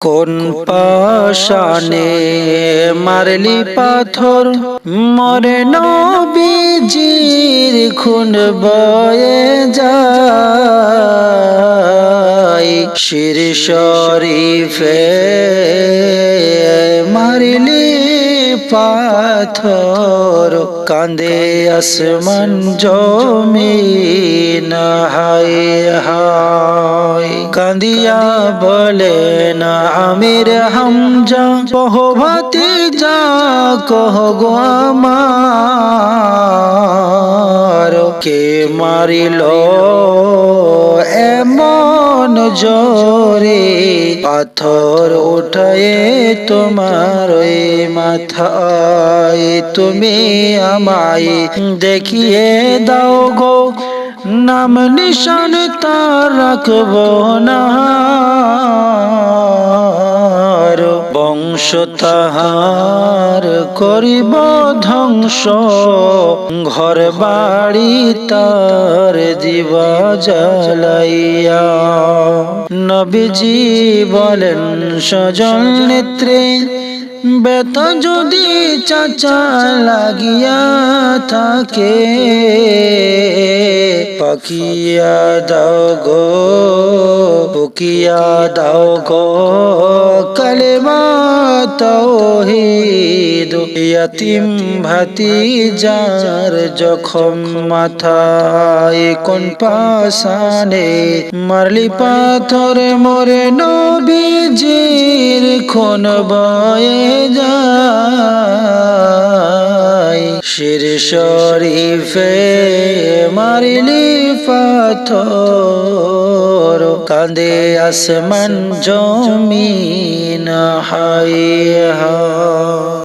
কোন পাশানে মারলি পাথর? মরে নবীজির খুন বয়ে যায়। শির শরীফে মারলি পাথর কান্দে আসমান জমিন হায় হায়। কান্দিয়া বলে, না আমির হামজা কহ ভাতি যা, কহ গো আমার, কে মারিল এমন জোরে, পাথর উঠায়ে তোমার মাথায়, তুমি আমায় দেখিয়ে দাও গো নাম নিশান তার রাখব না। বংশ তাহার করিব ধ্বংস। ঘর বাড়ি তার দিবা জ্বালাইয়া। নবীজি বলেন, সজল নেত্রে বেত যদি চাচা লাগিয়া থাকে। পাকিয়া দাও গো পুকিয়া দাও গো। কালেমা তৌহিদ ভাতি যার জখম মাথায় কোন পাশানে মারলি পাথর মোরে নবীজির খুন বয়ে যায়। শির শরীফে মারিলি পাথর। কাঁদে আসমান জমিন হাই হায়।